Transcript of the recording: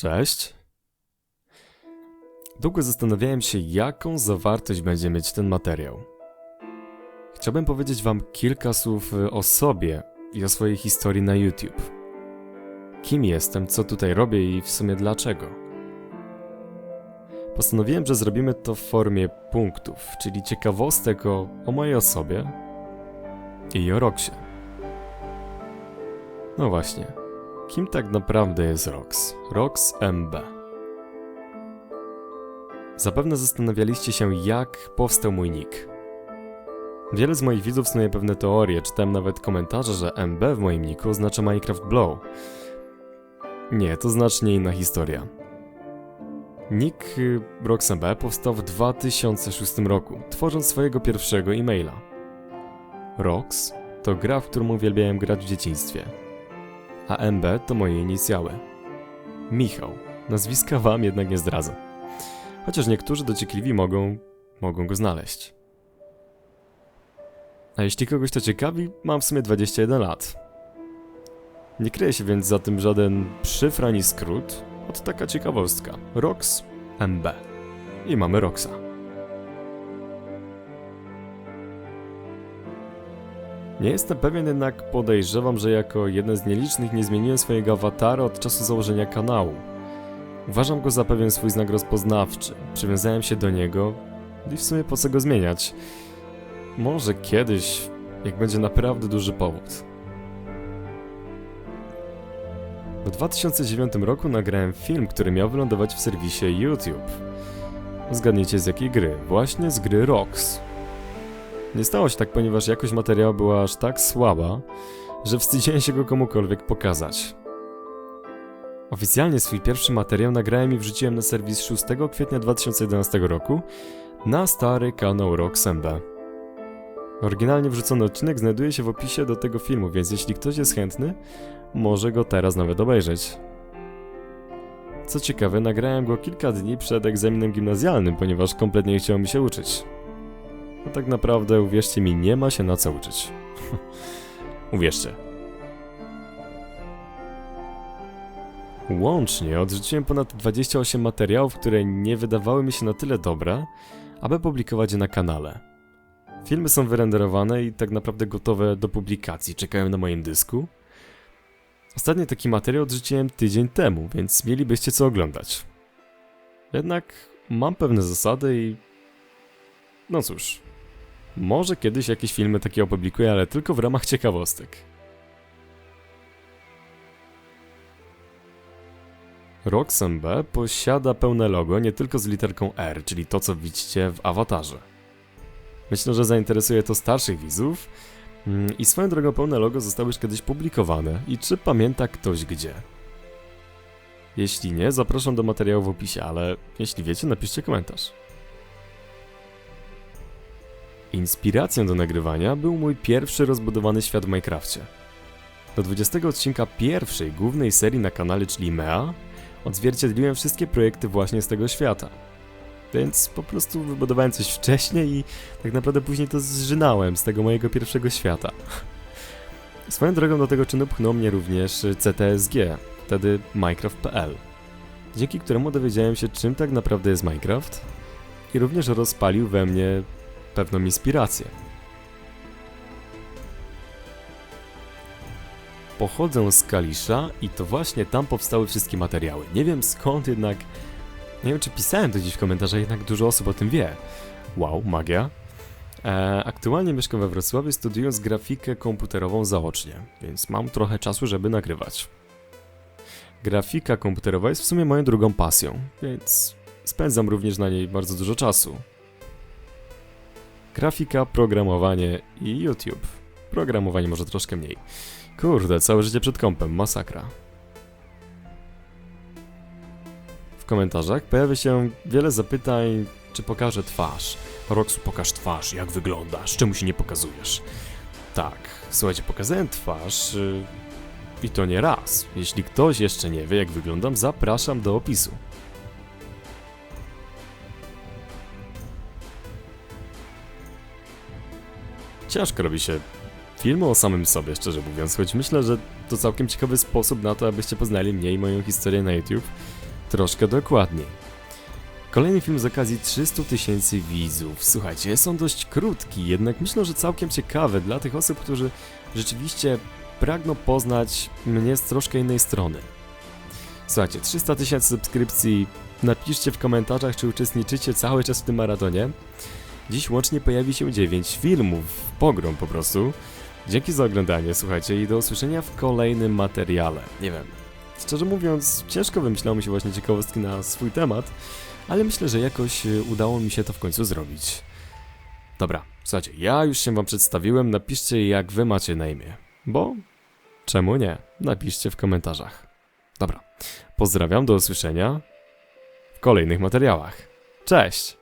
Cześć. Długo zastanawiałem się, jaką zawartość będzie mieć ten materiał. Chciałbym powiedzieć Wam kilka słów y, o sobie i o swojej historii na YouTube. Kim jestem, co tutaj robię i w sumie dlaczego. Postanowiłem, że zrobimy to w formie punktów, czyli ciekawostek o, o mojej osobie i o Roxie. No właśnie, kim tak naprawdę jest Rox? Rox MB. Zapewne zastanawialiście się, jak powstał mój nick. Wiele z moich widzów snuje pewne teorie, czytałem nawet komentarze, że MB w moim nicku oznacza Minecraft Blow. Nie, to znacznie inna historia. Nick y, RoxMB powstał w 2006 roku, tworząc swojego pierwszego e-maila. Rox to gra, w którą uwielbiałem grać w dzieciństwie, a MB to moje inicjały. Michał. Nazwiska wam jednak nie zdradzę. Chociaż niektórzy dociekliwi mogą, mogą go znaleźć. A jeśli kogoś to ciekawi, mam w sumie 21 lat. Nie kryje się więc za tym żaden szyfr ani skrót, od taka ciekawostka. Rox MB. I mamy Roxa. Nie jestem pewien, jednak podejrzewam, że jako jeden z nielicznych nie zmieniłem swojego awatara od czasu założenia kanału. Uważam go za pewien swój znak rozpoznawczy. Przywiązałem się do niego i w sumie po co go zmieniać? Może kiedyś, jak będzie naprawdę duży powód. W 2009 roku nagrałem film, który miał wylądować w serwisie YouTube. Zgadnijcie z jakiej gry? Właśnie z gry Rox. Nie stało się tak, ponieważ jakość materiału była aż tak słaba, że wstydziłem się go komukolwiek pokazać. Oficjalnie swój pierwszy materiał nagrałem i wrzuciłem na serwis 6 kwietnia 2011 roku na stary kanał RoxMB. Oryginalnie wrzucony odcinek znajduje się w opisie do tego filmu, więc jeśli ktoś jest chętny, może go teraz nawet obejrzeć. Co ciekawe, nagrałem go kilka dni przed egzaminem gimnazjalnym, ponieważ kompletnie nie mi się uczyć. No tak naprawdę, uwierzcie mi, nie ma się na co uczyć. uwierzcie. Łącznie odrzuciłem ponad 28 materiałów, które nie wydawały mi się na tyle dobre, aby publikować je na kanale. Filmy są wyrenderowane i tak naprawdę gotowe do publikacji, czekają na moim dysku. Ostatni taki materiał odrzuciłem tydzień temu, więc mielibyście co oglądać. Jednak mam pewne zasady i... No cóż, może kiedyś jakieś filmy takie opublikuję, ale tylko w ramach ciekawostek. RoxMB posiada pełne logo nie tylko z literką R, czyli to co widzicie w awatarze. Myślę, że zainteresuje to starszych widzów. Mm, I swoją drogą pełne logo zostało już kiedyś publikowane i czy pamięta ktoś gdzie? Jeśli nie, zapraszam do materiału w opisie, ale jeśli wiecie, napiszcie komentarz. Inspiracją do nagrywania był mój pierwszy rozbudowany świat w Minecrafcie. Do 20 odcinka pierwszej głównej serii na kanale, czyli MEA, odzwierciedliłem wszystkie projekty właśnie z tego świata. Więc po prostu wybudowałem coś wcześniej i tak naprawdę później to zżynałem z tego mojego pierwszego świata. Swoją drogą do tego czynu pchnął mnie również CTSG, wtedy Minecraft.pl, dzięki któremu dowiedziałem się czym tak naprawdę jest Minecraft i również rozpalił we mnie pewną inspirację. Pochodzę z Kalisza i to właśnie tam powstały wszystkie materiały. Nie wiem skąd jednak nie wiem, czy pisałem to gdzieś w komentarzach, jednak dużo osób o tym wie. Wow, magia. E, aktualnie mieszkam we Wrocławiu, studiując grafikę komputerową zaocznie, więc mam trochę czasu, żeby nagrywać. Grafika komputerowa jest w sumie moją drugą pasją, więc spędzam również na niej bardzo dużo czasu. Grafika, programowanie i YouTube. Programowanie może troszkę mniej. Kurde, całe życie przed kąpem, masakra. W komentarzach pojawia się wiele zapytań, czy pokażę twarz. Roxu, pokaż twarz, jak wyglądasz, czemu się nie pokazujesz? Tak, słuchajcie, pokazałem twarz yy, i to nie raz. Jeśli ktoś jeszcze nie wie, jak wyglądam, zapraszam do opisu. Ciężko robi się filmy o samym sobie, szczerze mówiąc, choć myślę, że to całkiem ciekawy sposób na to, abyście poznali mnie i moją historię na YouTube. troszkę dokładniej. Kolejny film z okazji 300 tysięcy widzów. Słuchajcie, jest on dość krótki, jednak myślę, że całkiem ciekawy dla tych osób, którzy rzeczywiście pragną poznać mnie z troszkę innej strony. Słuchajcie, 300 tysięcy subskrypcji. Napiszcie w komentarzach, czy uczestniczycie cały czas w tym maratonie. Dziś łącznie pojawi się 9 filmów. Pogrom po prostu. Dzięki za oglądanie, słuchajcie, i do usłyszenia w kolejnym materiale. Nie wiem. Szczerze mówiąc, ciężko wymyślało mi się właśnie ciekawostki na swój temat, ale myślę, że jakoś y, udało mi się to w końcu zrobić. Dobra, słuchajcie, ja już się wam przedstawiłem, napiszcie jak wy macie na imię. Bo czemu nie? Napiszcie w komentarzach. Dobra, pozdrawiam, do usłyszenia w kolejnych materiałach. Cześć!